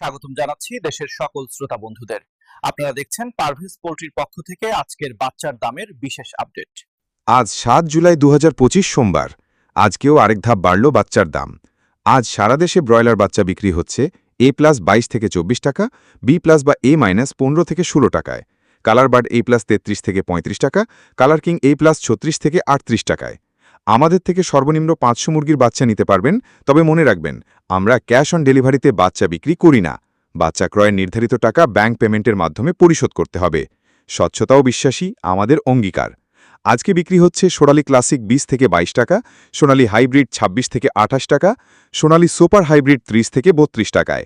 স্বাগতম জানাচ্ছি দেশের সকল শ্রোতা বন্ধুদের। আপনারা দেখছেন পারভেজ পোল্ট্রির পক্ষ থেকে আজকের বাচ্চার দামের বিশেষ আপডেট। আজ সাত জুলাই দুহাজার পঁচিশ সোমবার। আজকেও আরেক ধাপ বাড়ল বাচ্চার দাম। আজ সারা দেশে ব্রয়লার বাচ্চা বিক্রি হচ্ছে এ প্লাস বাইশ থেকে চব্বিশ টাকা বি প্লাস বা এ মাইনাস পনেরো থেকে ষোলো টাকায়। কালার বার্ড এ প্লাস তেত্রিশ থেকে পঁয়ত্রিশ টাকা কালার কিং এ প্লাস ছত্রিশ থেকে আটত্রিশ টাকায়। আমাদের থেকে সর্বনিম্ন পাঁচশো মুরগির বাচ্চা নিতে পারবেন, তবে মনে রাখবেন, আমরা ক্যাশ অন ডেলিভারিতে বাচ্চা বিক্রি করি না। বাচ্চা ক্রয়ের নির্ধারিত টাকা ব্যাংক পেমেন্টের মাধ্যমে পরিশোধ করতে হবে। স্বচ্ছতাও বিশ্বাসী আমাদের অঙ্গীকার। আজকে বিক্রি হচ্ছে সোনালী ক্লাসিক ২০ থেকে ২২ টাকা, সোনালী হাইব্রিড ২৬ থেকে আঠাশ টাকা, সোনালী সুপার হাইব্রিড ৩০ থেকে ৩২ টাকায়।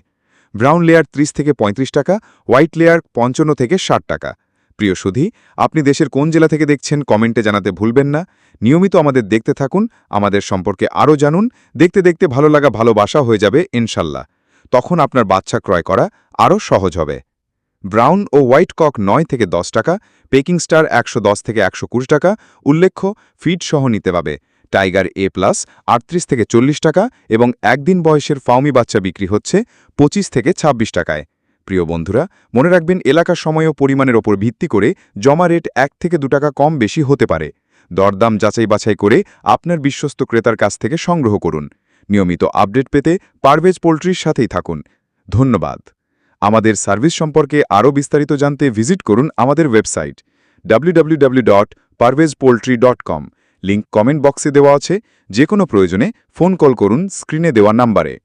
ব্রাউন লেয়ার ৩০ থেকে ৩৫ টাকা, হোয়াইট লেয়ার পঞ্চান্ন থেকে ষাট টাকা। প্রিয় সুধী, আপনি দেশের কোন জেলা থেকে দেখছেন কমেন্টে জানাতে ভুলবেন না। নিয়মিত আমাদের দেখতে থাকুন, আমাদের সম্পর্কে আরও জানুন। দেখতে দেখতে ভালো লাগা ভালোবাসা হয়ে যাবে, ইনশাল্লাহ। তখন আপনার বাচ্চা ক্রয় করা আরও সহজ হবে। ব্রাউন ও হোয়াইট কক নয় থেকে দশ টাকা, পেকিং স্টার একশো দশ থেকে একশো কুড়ি টাকা, উল্লেখ্য ফিড সহ নিতে পাবে। টাইগার এ প্লাস আটত্রিশ থেকে চল্লিশ টাকা এবং একদিন বয়সের ফাউমি বাচ্চা বিক্রি হচ্ছে পঁচিশ থেকে ২৬ টাকায়। প্রিয় বন্ধুরা, মনে রাখবেন এলাকার সময় ও পরিমাণের ওপর ভিত্তি করে জমা রেট এক থেকে দু টাকা কম বেশি হতে পারে। দরদাম যাচাই বাছাই করে আপনার বিশ্বস্ত ক্রেতার কাছ থেকে সংগ্রহ করুন। নিয়মিত আপডেট পেতে পারভেজ পোল্ট্রির সাথেই থাকুন। ধন্যবাদ। আমাদের সার্ভিস সম্পর্কে আরও বিস্তারিত জানতে ভিজিট করুন আমাদের ওয়েবসাইট www.parvezpoultry.com লিংক কমেন্ট বক্সে দেওয়া আছে। যে কোনো প্রয়োজনে ফোন কল করুন স্ক্রিনে দেওয়া নাম্বারে।